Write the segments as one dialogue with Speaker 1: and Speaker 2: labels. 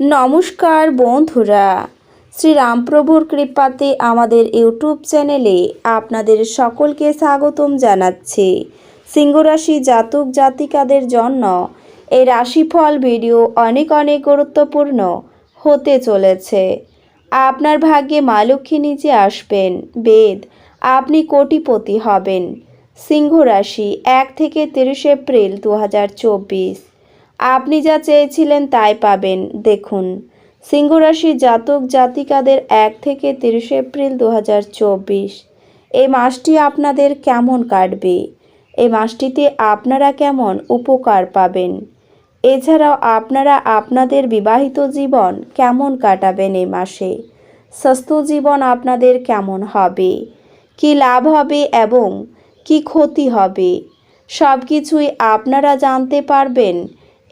Speaker 1: নমস্কার বন্ধুরা। শ্রীরামপ্রভুর কৃপাতে আমাদের ইউটিউব চ্যানেলে আপনাদের সকলকে স্বাগতম জানাচ্ছি। সিংহরাশি জাতক জাতিকাদের জন্য এই রাশিফল ভিডিও অনেক অনেক গুরুত্বপূর্ণ হতে চলেছে। আপনার ভাগ্যে মা লক্ষ্মী নিজে আসবেন। বেদ, আপনি কোটিপতি হবেন। সিংহ রাশি এক থেকে তিরিশ এপ্রিল দু হাজার চব্বিশ। আপনি যা চেয়েছিলেন তাই পাবেন। দেখুন, সিংহরাশি জাতক জাতিকাদের এক থেকে তিরিশে এপ্রিল দু হাজার চব্বিশ। এই মাসটি আপনাদের কেমন কাটবে? এই মাসটিতে আপনারা কেমন উপকার পাবেন? এছাড়াও আপনারা আপনাদের বিবাহিত জীবন কেমন কাটাবেন এই মাসে? স্বাস্থ্য জীবন আপনাদের কেমন হবে? কি লাভ হবে এবং কি ক্ষতি হবে? সব কিছুই আপনারা জানতে পারবেন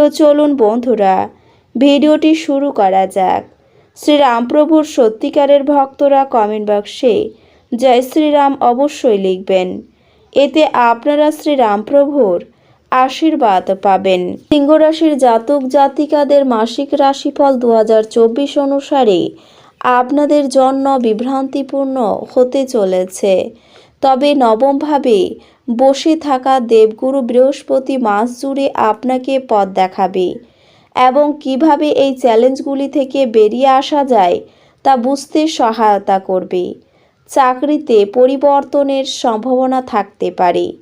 Speaker 1: তো চলুন বন্ধুরা, ভিডিওটি শুরু করা যাক। শ্রীরামপ্রভুর সত্যিকারের ভক্তরা কমেন্ট বক্সে জয় শ্রীরাম অবশ্যই লিখবেন। এতে আপনারা শ্রীরামপ্রভুর আশীর্বাদ পাবেন। সিংহরাশির জাতক জাতিকাদের মাসিক রাশিফল দু হাজার চব্বিশ অনুসারে আপনাদের জন্য বিভ্রান্তিপূর্ণ হতে চলেছে। তবে নবমভাবে বসে থাকা দেবগুরু বৃহস্পতি মাস জুড়ে আপনাকে পথ দেখাবে। এবং কীভাবে এই চ্যালেঞ্জগুলি থেকে বেরিয়ে আসা যায়, তা বুঝতে সহায়তা করবে। চাকরিতে পরিবর্তনের সম্ভাবনা থাকতে পারে,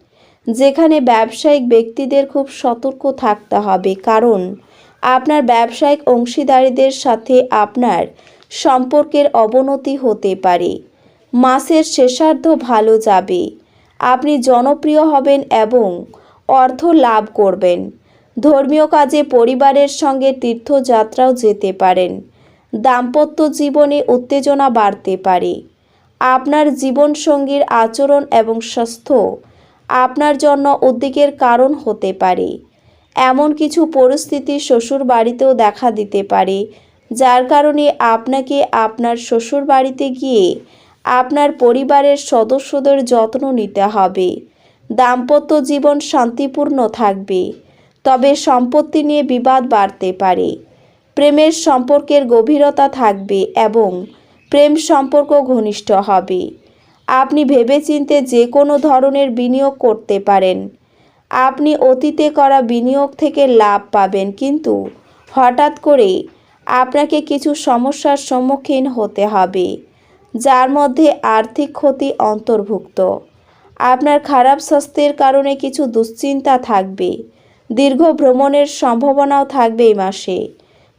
Speaker 1: যেখানে ব্যবসায়িক ব্যক্তিদের খুব সতর্ক থাকতে হবে। কারণ, আপনার ব্যবসায়িক অংশীদারিদের সাথে আপনার সম্পর্কের অবনতি হতে পারে। মাসের শেষার্ধ ভালো যাবে। আপনি জনপ্রিয় হবেন এবং অর্থ লাভ করবেন। ধর্মীয় কাজে পরিবারের সঙ্গে তীর্থযাত্রাও যেতে পারেন। দাম্পত্য জীবনে উত্তেজনা বাড়তে পারে। আপনার জীবনসঙ্গীর আচরণ এবং স্বাস্থ্য আপনার জন্য উদ্বেগের কারণ হতে পারে। এমন কিছু পরিস্থিতি শ্বশুর বাড়িতেও দেখা দিতে পারে, যার কারণে আপনাকে আপনার শ্বশুর বাড়িতে গিয়ে আপনার পরিবারের সদস্যদের যত্ন নিতে হবে। দাম্পত্য জীবন শান্তিপূর্ণ থাকবে। তবে সম্পত্তি নিয়ে বিবাদ বাড়তে পারে। প্রেমের সম্পর্কের গভীরতা থাকবে এবং প্রেম সম্পর্ক ঘনিষ্ঠ হবে। আপনি ভেবেচিন্তে যে কোনো ধরনের বিনিয়োগ করতে পারেন। আপনি অতীতে করা বিনিয়োগ থেকে লাভ পাবেন, কিন্তু হঠাৎ করে আপনাকে কিছু সমস্যার সম্মুখীন হতে হবে। যার মধ্যে আর্থিক ক্ষতি অন্তর্ভুক্ত। আপনার খারাপ স্বাস্থ্যের কারণে কিছু দুশ্চিন্তা থাকবে। দীর্ঘ ভ্রমণের সম্ভাবনাও থাকবে এই মাসে।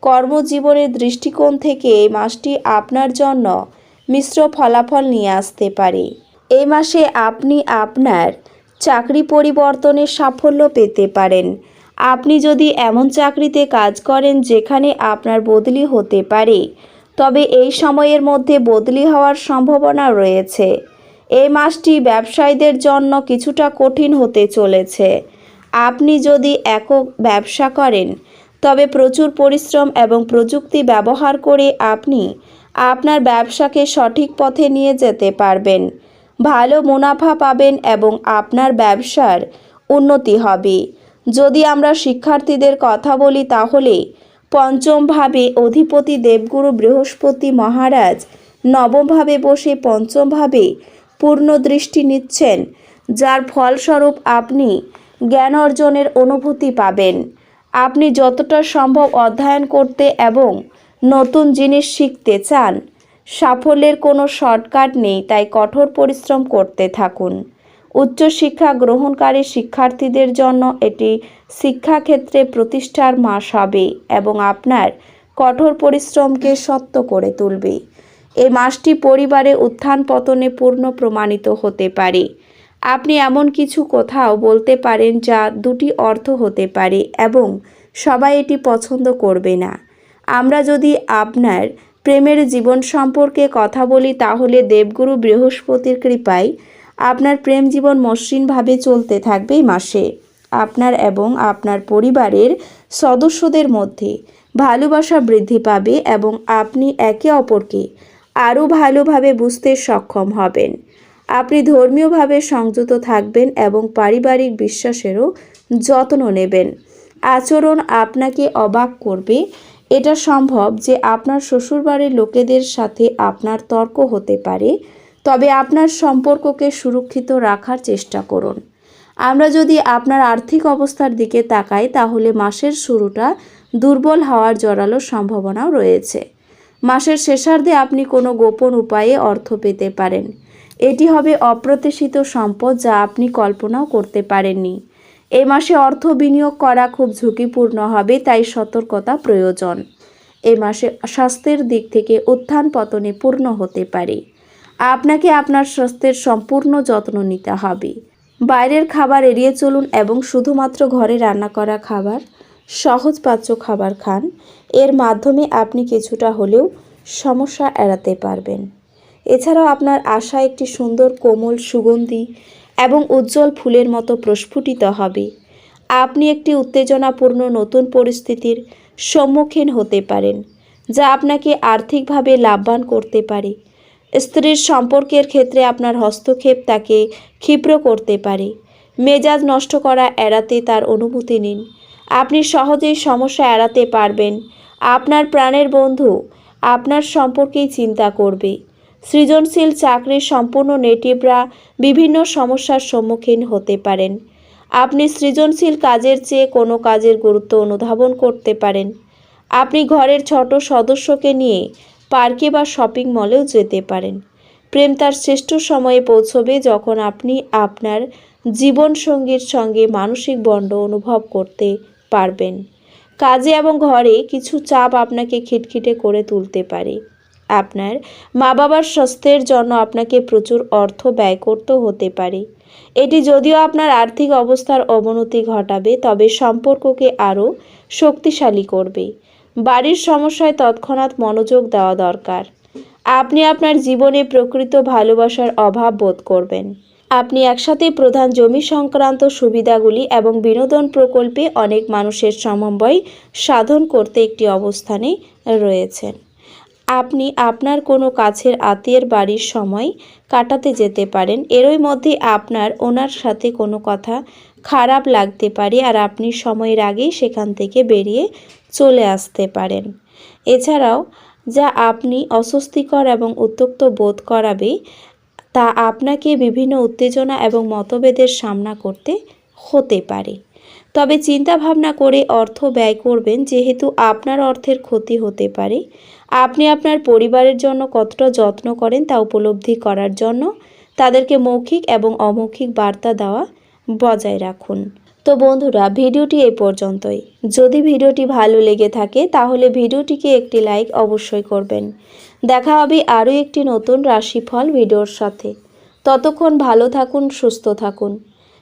Speaker 1: কর্মজীবনের দৃষ্টিকোণ থেকে এই মাসটি আপনার জন্য মিশ্র ফলাফল নিয়ে আসতে পারে। এই মাসে আপনি আপনার চাকরি পরিবর্তনের সাফল্য পেতে পারেন। আপনি যদি এমন চাকরিতে কাজ করেন যেখানে আপনার বদলি হতে পারে তবে এই সময়ের মধ্যে বদলি হওয়ার সম্ভাবনা রয়েছে। এই মাসটি ব্যবসায়ীদের জন্য কিছুটা কঠিন হতে চলেছে। আপনি যদি একক ব্যবসা করেন, তবে প্রচুর পরিশ্রম এবং প্রযুক্তি ব্যবহার করে আপনি আপনার ব্যবসাকে সঠিক পথে নিয়ে যেতে পারবেন। ভালো মুনাফা পাবেন এবং আপনার ব্যবসার উন্নতি হবে। যদি আমরা শিক্ষার্থীদের কথা বলি, তাহলে পঞ্চমভাবে অধিপতি দেবগুরু বৃহস্পতি মহারাজ নবমভাবে বসে পঞ্চমভাবে পূর্ণ দৃষ্টি নিচ্ছেন, যার ফলস্বরূপ আপনি জ্ঞান অর্জনের অনুভূতি পাবেন। আপনি যতটা সম্ভব অধ্যয়ন করতে এবং নতুন জিনিস শিখতে চান। সাফল্যের কোনো শর্টকাট নেই, তাই কঠোর পরিশ্রম করতে থাকুন। উচ্চশিক্ষা গ্রহণকারী শিক্ষার্থীদের জন্য এটি শিক্ষাক্ষেত্রে প্রতিষ্ঠার মাস হবে এবং আপনার কঠোর পরিশ্রমকে সত্য করে তুলবে। এই মাসটি পরিবারে উত্থান পতনে পূর্ণ প্রমাণিত হতে পারে। আপনি এমন কিছু কোথাও বলতে পারেন যা দুটি অর্থ হতে পারে এবং সবাই এটি পছন্দ করবে না। আমরা যদি আপনার প্রেমের জীবন সম্পর্কে কথা বলি তাহলে দেবগুরু বৃহস্পতির কৃপায় আপনার প্রেম জীবন মসৃণভাবে চলতে থাকবে এই মাসে। আপনার এবং আপনার পরিবারের সদস্যদের মধ্যে ভালোবাসা বৃদ্ধি পাবে এবং আপনি একে অপরকে আরও ভালোভাবে বুঝতে সক্ষম হবেন। আপনি ধর্মীয়ভাবে সংযত থাকবেন এবং পারিবারিক বিশ্বাসেরও যত্ন নেবেন। আচরণ আপনাকে অবাক করবে। এটা সম্ভব যে আপনার শ্বশুরবাড়ির লোকেদের সাথে আপনার তর্ক হতে পারে। তবে আপনার সম্পর্ককে সুরক্ষিত রাখার চেষ্টা করুন। আমরা যদি আপনার আর্থিক অবস্থার দিকে তাকাই, তাহলে মাসের শুরুটা দুর্বল হওয়ার জড়ালো সম্ভাবনাও রয়েছে। মাসের শেষার্ধে আপনি কোনো গোপন উপায়ে অর্থ পেতে পারেন। এটি হবে অপ্রত্যাশিত সম্পদ যা আপনি কল্পনাও করতে পারেননি। এ মাসে অর্থ বিনিয়োগ করা খুব ঝুঁকিপূর্ণ হবে, তাই সতর্কতা প্রয়োজন। এ মাসে স্বাস্থ্যের দিক থেকে উত্থান পতনে পূর্ণ হতে পারে। আপনাকে আপনার স্বাস্থ্যের সম্পূর্ণ যত্ন নিতে হবে। বাইরের খাবার এড়িয়ে চলুন এবং শুধুমাত্র ঘরে রান্না করা খাবার সহজপাচ্য খাবার খান। এর মাধ্যমে আপনি কিছুটা হলেও সমস্যা এড়াতে পারবেন। এছাড়াও আপনার আশা একটি সুন্দর কোমল সুগন্ধি এবং উজ্জ্বল ফুলের মতো প্রস্ফুটিত হবে। আপনি একটি উত্তেজনাপূর্ণ নতুন পরিস্থিতির সম্মুখীন হতে পারেন, যা আপনাকে আর্থিকভাবে লাভবান করতে পারে। স্ত্রীর সম্পর্কের ক্ষেত্রে আপনার হস্তক্ষেপ তাকে ক্ষিপ্র করতে পারে। মেজাজ নষ্ট করা এড়াতে তার অনুমতি নিন। আপনি সহজেই সমস্যা এড়াতে পারবেন। আপনার প্রাণের বন্ধু আপনার সম্পর্কেই চিন্তা করবে। সৃজনশীল চাকরির সম্পূর্ণ নেটিভরা বিভিন্ন সমস্যার সম্মুখীন হতে পারেন। আপনি সৃজনশীল কাজের চেয়ে কোনো কাজের গুরুত্ব অনুধাবন করতে পারেন। আপনি ঘরের ছোট সদস্যকে নিয়ে পার্কে বা শপিং মলেও যেতে পারেন। প্রেম তার শ্রেষ্ঠ সময়ে পৌঁছবে যখন আপনি আপনার জীবনসঙ্গীর সঙ্গে মানসিক বন্ড অনুভব করতে পারবেন। কাজে এবং ঘরে কিছু চাপ আপনাকে খিটখিটে করে তুলতে পারে। আপনার মা বাবার স্বাস্থ্যের জন্য আপনাকে প্রচুর অর্থ ব্যয় করতে হতে পারে। এটি যদিও আপনার আর্থিক অবস্থার অবনতি ঘটাবে, তবে সম্পর্ককে আরও শক্তিশালী করবে। বাড়ির সমস্যায় তৎক্ষণাৎ মনোযোগ দেওয়া দরকার। আপনি আপনার জীবনে প্রকৃত ভালোবাসার অভাব বোধ করবেন। আপনি একসাথে প্রধান জমি সংক্রান্ত সুবিধাগুলি এবং বিনোদন প্রকল্পে অনেক মানুষের সমন্বয় সাধন করতে একটি অবস্থানে রয়েছেন। আপনি আপনার কোনো কাছের আত্মীয়ের বাড়ির সময় কাটাতে যেতে পারেন। এরই মধ্যে আপনার ওনার সাথে কোনো কথা খারাপ লাগতে পারে আর আপনি সময়ের আগেই সেখান থেকে বেরিয়ে চলে আসতে পারেন। এছাড়াও, যা আপনি অস্বস্তিকর এবং উত্তক্ত বোধ করাবে, তা আপনাকে বিভিন্ন উত্তেজনা এবং মতভেদের সামনা করতে হতে পারে। তবে চিন্তা ভাবনা করে অর্থ ব্যয় করবেন যেহেতু আপনার অর্থের ক্ষতি হতে পারে। আপনি আপনার পরিবারের জন্য কতটা যত্ন করেন তা উপলব্ধি করার জন্য তাদেরকে মৌখিক এবং অমৌখিক বার্তা দেওয়া বজায় রাখুন। তো বন্ধুরা, ভিডিওটি এই পর্যন্তই। যদি ভিডিওটি ভালো লেগে থাকে, তাহলে ভিডিওটিকে একটি লাইক অবশ্যই করবেন। দেখা হবে আরও একটি নতুন রাশিফল ভিডিওর সাথে। ততক্ষণ ভালো থাকুন, সুস্থ থাকুন।